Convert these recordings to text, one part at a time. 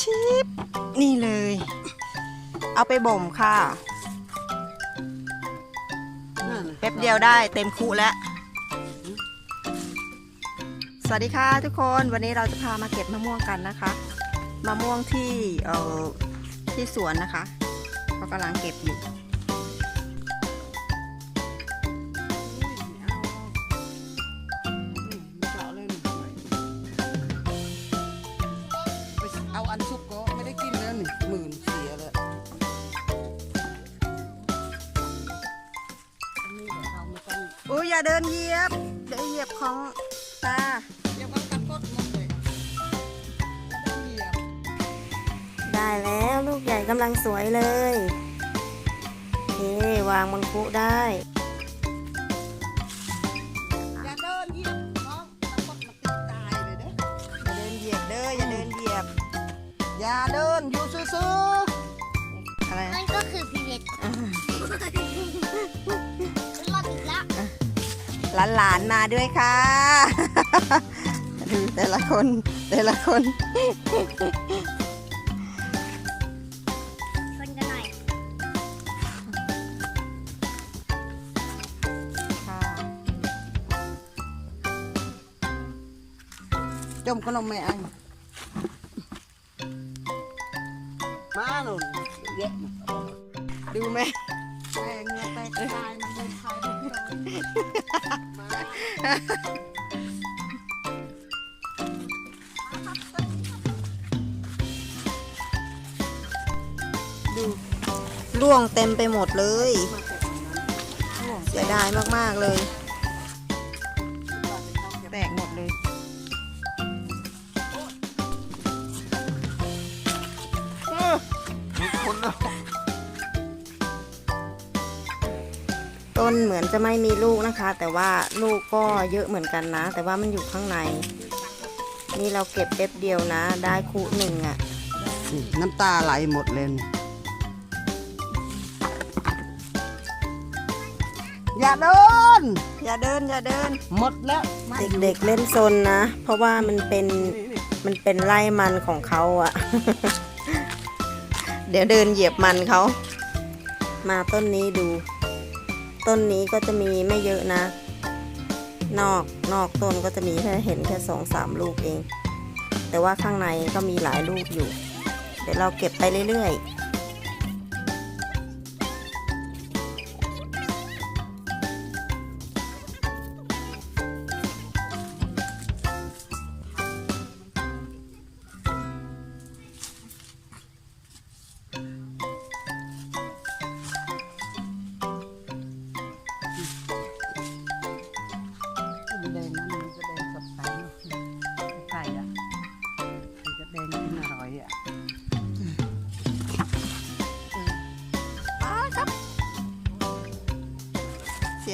ชิปนี่เลย เอาไปบ่มค่ะนั่นน่ะแป๊บเดียวได้เต็มคุแล้ว สวัสดีค่ะทุกคนวันนี้เราจะพามาเก็บมะม่วงกันนะคะ มะม่วงที่เอ่อที่สวนนะคะเขากำลังเก็บอยู่ เดินเหยียบ เดี๋ยวเหยียบของตาเดี๋ยวมันกระทบหมดเลยไม่ต้องเหยียบได้แล้วลูกใหญ่กำลังสวยเลยโอเควางบนคุได้อย่าเดินเหยียบน้องกระทบมันติดตายเลยเด้ออย่าเดินเหยียบเด้ออย่าเดินเหยียบ อย่าเดินอยู่ซื่ออะไรนั่นะนก็คือพีเวท หลานหลานๆมาด้วยค่ะดูแต่ละคนแต่ละคน ชนกันหน่อยค่ะๆจมขนมไม่อัน มาหนุนเยอะ ดูร่วงเต็มไปหมดเลยเสียดายมาก ๆ เลย แตกหมดเลยต้น เหมือนจะไม่มีลูกนะคะ แต่ว่าลูกก็เยอะเหมือนกันนะ แต่ว่ามันอยู่ข้างใน นี่เราเก็บแป๊บเดียวนะ ได้คุหนึ่งอะ่ะนี่น้ำตาไหลหมดเลยนี่อย่าเดิน อย่าเดินอย่าเดิน หมดแล้วไม่อยู่เด็กๆเล่นซนนะ เพราะว่ามันเป็นนี่นี่มันเป็นไร่มันของเขาอะ่ะเดี๋ยวเดินเหยียบมันเขา มาต้นนี้ดู ต้นนี้ก็จะมีไม่เยอะนะ นอกนอกต้นก็จะมีแค่เห็นแค่สองสามลูกเอง แต่ว่าข้างในก็มีหลายลูกอยู่ เดี๋ยวเราเก็บไปเรื่อยๆ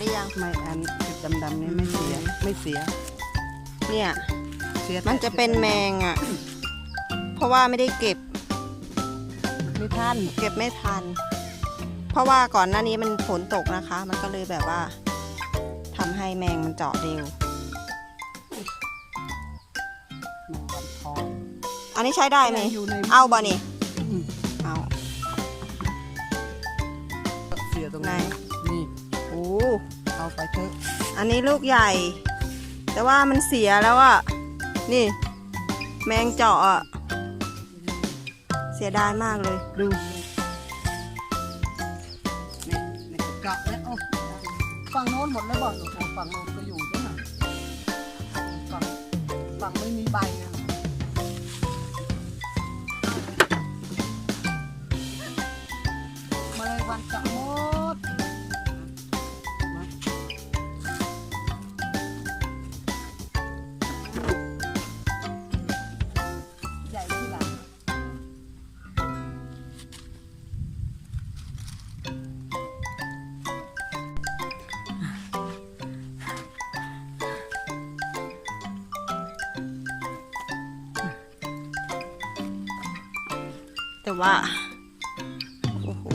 หรือยัง ไม่อันจุดดำๆนี่ไม่เสีย ไม่เสีย เนี่ย เสียมันจะเป็นแมงอะ เพราะว่าไม่ได้เก็บ ไม่ทันเก็บไม่ทัน เพราะว่าก่อนหน้านี้มันฝนตกนะคะ มันก็เลยแบบว่าทำให้แมงมันเจาะเร็วแมงวันทองอันนี้ใช้ได้ไหม อยู่ใน เอาบ่นี่ อืมเอา เสียตรงไหน นี้นี่ โอ้เอาไปเถอะอันนี้ลูกใหญ่ แต่ว่ามันเสียแล้วอะนี่ แมงเจาะอะเสียดายมากเลยดูเจาะแล้วฝั่งโน้นหมดแล้วบ่หนูฝั่งโน้นก็อยู่ด้วยนะฝั่งฝั่งไม่มีใบอะ แต่ว่า โอ้โห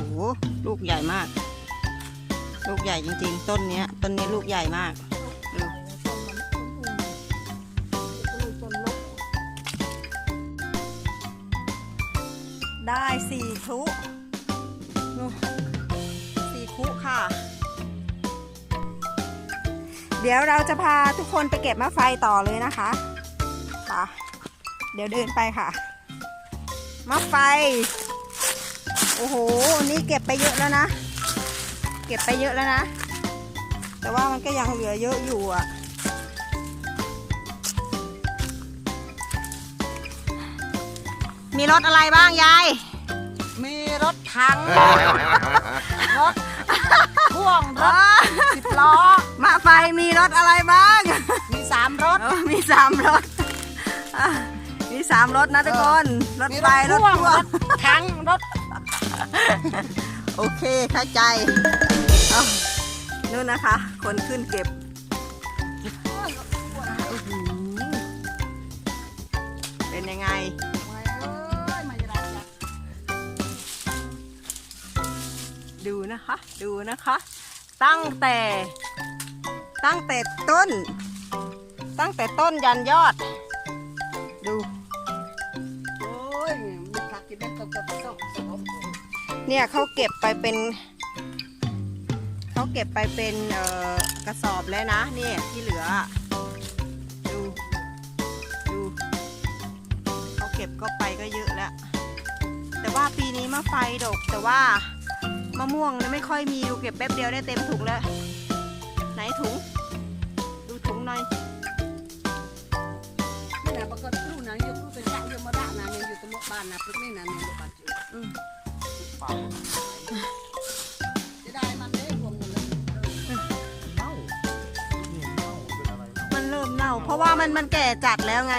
ลูกใหญ่มาก ลูกใหญ่จริงๆ ต้นเนี้ย ต้นนี้ลูกใหญ่มากได้สี่คู่สี่คลุค่ะ เดี๋ยวเราจะพาทุกคนไปเก็บมะไฟต่อเลยนะคะไปเดี๋ยวเดินไปค่ะ มะไฟ โอ้โห นี่เก็บไปเยอะแล้วนะ เก็บไปเยอะแล้วนะ แต่ว่ามันก็ยังเหลือเยอะอยู่อะ มีรถอะไรบ้างยาย มีรถถัง รถพ่วงรถสิบล้อมาไฟมีรถอะไรบ้าง มีสามรถเออมีสามรถอะมี สามรถนะทุกคนรถมีไฟรถพ่วงพ่วรงถถังรถ โอเคเข้าใจเอานู่นนะคะ คนขึ้นเก็บเป็นยังไงไม่เอ้ยไม่ได้จ้ะดูนะคะ ดูนะคะ ตั้งแต่ ตั้งแต่ต้น ตั้งแต่ต้นยันยอดดู เนี่ยเขาเก็บไปเป็นเขาเก็บไปเป็นเอ่อกระสอบแล้วนะเนี่ยที่เหลืออะดูดูเขาเก็บก็ไปก็เยอะแล้ว แต่ว่าปีนี้มะไฟดกแต่ว่ามะม่วงเนี่ยไม่ค่อยมีดูเก็บแป๊บเดียวได้เต็มถุงแล้ว ไหนถุง ดูถุงหน่อยนี่นะปรากฏรู้นะยกรู้เป็นระยกมาระนะเนี่ยอยู่ตรงบ้านนะพวกนี้นะเนี่ยลูกบ้านจิ๋ว มจะได้มันได้รวมกันเลยมันเริ่มเน่า เพราะว่ามันมันแก่จัดแล้วไง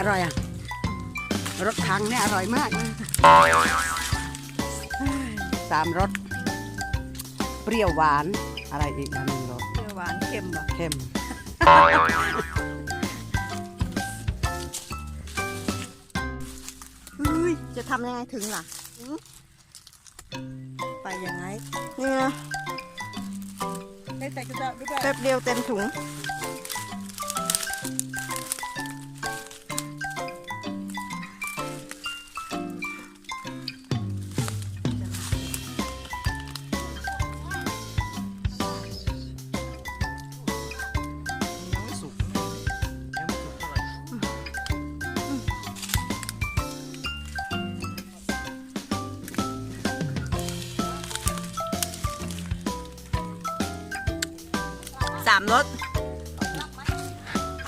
อร่อยอะ รสถังเนี่ยอร่อยมากนะสามรส เปรี้ยวหวาน อะไรอีกอันหนึงรส เปรี้ยวหวานเค็มบ่เข้มเฮ้ย จะทำยังไงถึงล่ะหือไปยังไงนี่นะได้ใส่กระเดาะด้วยแป๊บเดียวเต็มถุงยัง สามรส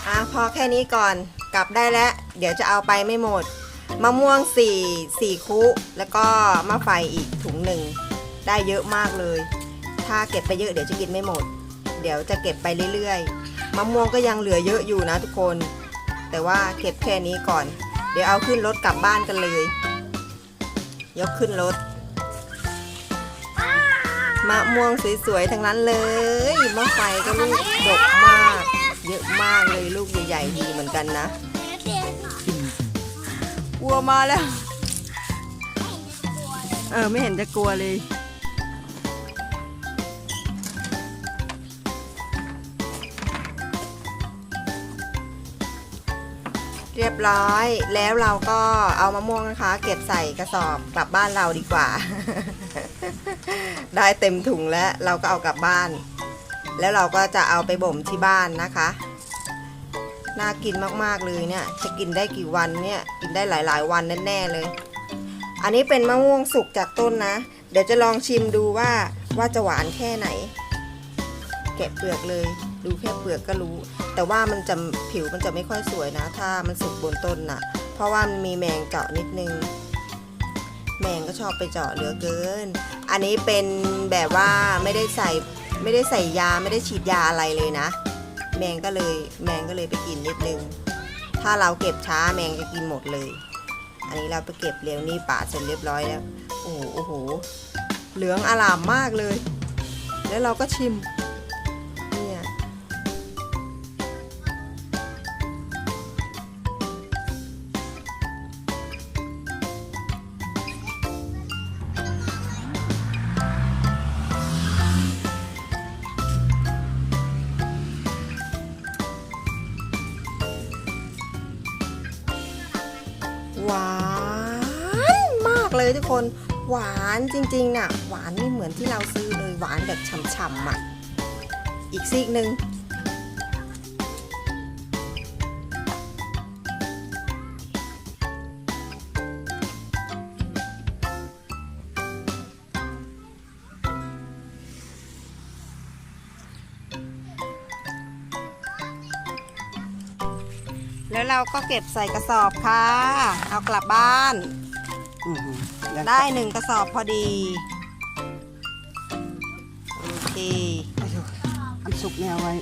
อะพอแค่นี้ก่อนกลับได้แล้ว เดี๋ยวจะเอาไปไม่หมด มะม่วงสี่สี่คุ แล้วก็มะไฟอีกถุงหนึ่ง ได้เยอะมากเลย ถ้าเก็บไปเยอะเดี๋ยวจะกินไม่หมด เดี๋ยวจะเก็บไปเรื่อยๆ มะม่วงก็ยังเหลือเยอะอยู่นะทุกคน แต่ว่าเก็บแค่นี้ก่อน เดี๋ยวเอาขึ้นรถกลับบ้านกันเลย ยกขึ้นรถ มะม่วงสวยๆทั้งนั้นเลยมะไฟก็ลูกดกมาก เยอะมากเลยลูกใหญ่ๆดีเหมือนกันนะวัวมาแล้ว เออไม่เห็นจะกลัวเลย รียบร้อย แล้วเราก็เอามะม่วงนะคะ เก็บใส่กระสอบกลับบ้านเราดีกว่า ได้เต็มถุงแล้วเราก็เอากลับบ้าน แล้วเราก็จะเอาไปบ่มที่บ้านนะคะน่ากินมากๆเลยเนี่ย จะกินได้กี่วันเนี่ย กินได้หลาย ๆ วันแน่ๆเลย อันนี้เป็นมะม่วงสุกจากต้นนะ เดี๋ยวจะลองชิมดูว่าว่าจะหวานแค่ไหน แกะเปลือกเลย ดูแค่เปลือกก็รู้ แต่ว่ามันจะผิวมันจะไม่ค่อยสวยนะ ถ้ามันสุกบนต้นน่ะ เพราะว่ามันมีแมงเจาะนิดนึง แมงก็ชอบไปเจาะเหลือเกิน อันนี้เป็นแบบว่าไม่ได้ใส่ไม่ได้ใส่ยาไม่ได้ฉีดยาอะไรเลยนะ แมงก็เลยแมงก็เลยไปกินนิดนึง ถ้าเราเก็บช้าแมงจะกินหมดเลย อันนี้เราไปเก็บเร็วนี่ป่าเสร็จเรียบร้อยแล้ว โอ้โห เหลืองอลามมากเลย แล้วเราก็ชิมานมากเลยทุกคน หวานจริงๆน่ะ หวานไม่เหมือนที่เราซื้อเลยหวานแบบฉ่ำๆอะ อีกซีกหนึ่ง แล้วเราก็เก็บใส่กระสอบค่ะ เอากลับบ้าน อื้อหือแล้วได้หนึ่งกระสอบพอดี โอเค อันสุกเนี่ยเอาไว้